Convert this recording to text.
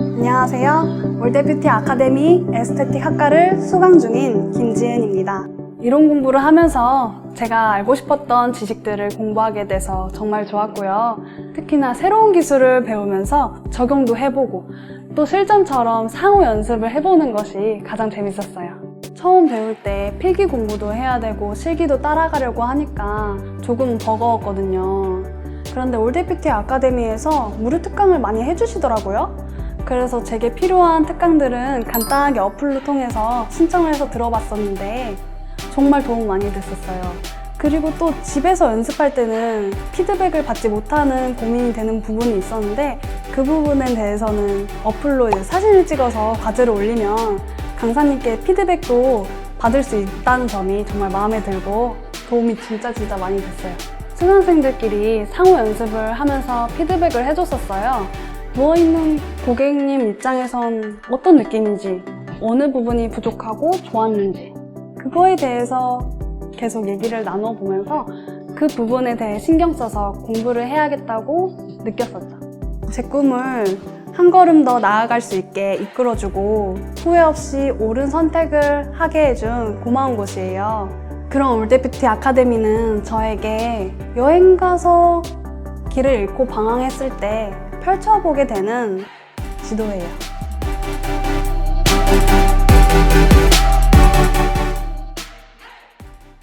안녕하세요. 올데뷰티 아카데미 에스테틱 학과를 수강 중인 김지은입니다. 이론 공부를 하면서 제가 알고 싶었던 지식들을 공부하게 돼서 정말 좋았고요. 특히나 새로운 기술을 배우면서 적용도 해보고 또 실전처럼 상호 연습을 해보는 것이 가장 재밌었어요. 처음 배울 때 필기 공부도 해야 되고 실기도 따라가려고 하니까 조금 버거웠거든요. 그런데 올데뷰티 아카데미에서 무료 특강을 많이 해주시더라고요. 그래서 제게 필요한 특강들은 간단하게 어플로 통해서 신청을 해서 들어봤었는데 정말 도움 많이 됐었어요. 그리고 또 집에서 연습할 때는 피드백을 받지 못하는 고민이 되는 부분이 있었는데 그 부분에 대해서는 어플로 사진을 찍어서 과제를 올리면 강사님께 피드백도 받을 수 있다는 점이 정말 마음에 들고 도움이 진짜 진짜 많이 됐어요. 수강생들끼리 상호 연습을 하면서 피드백을 해줬었어요. 누워있는 고객님 입장에선 어떤 느낌인지, 어느 부분이 부족하고 좋았는지, 그거에 대해서 계속 얘기를 나눠보면서 그 부분에 대해 신경 써서 공부를 해야겠다고 느꼈었죠. 제 꿈을 한 걸음 더 나아갈 수 있게 이끌어주고 후회 없이 옳은 선택을 하게 해준 고마운 곳이에요. 그런 올데뷰티 아카데미는 저에게 여행 가서 길을 잃고 방황했을 때 펼쳐보게 되는 지도예요.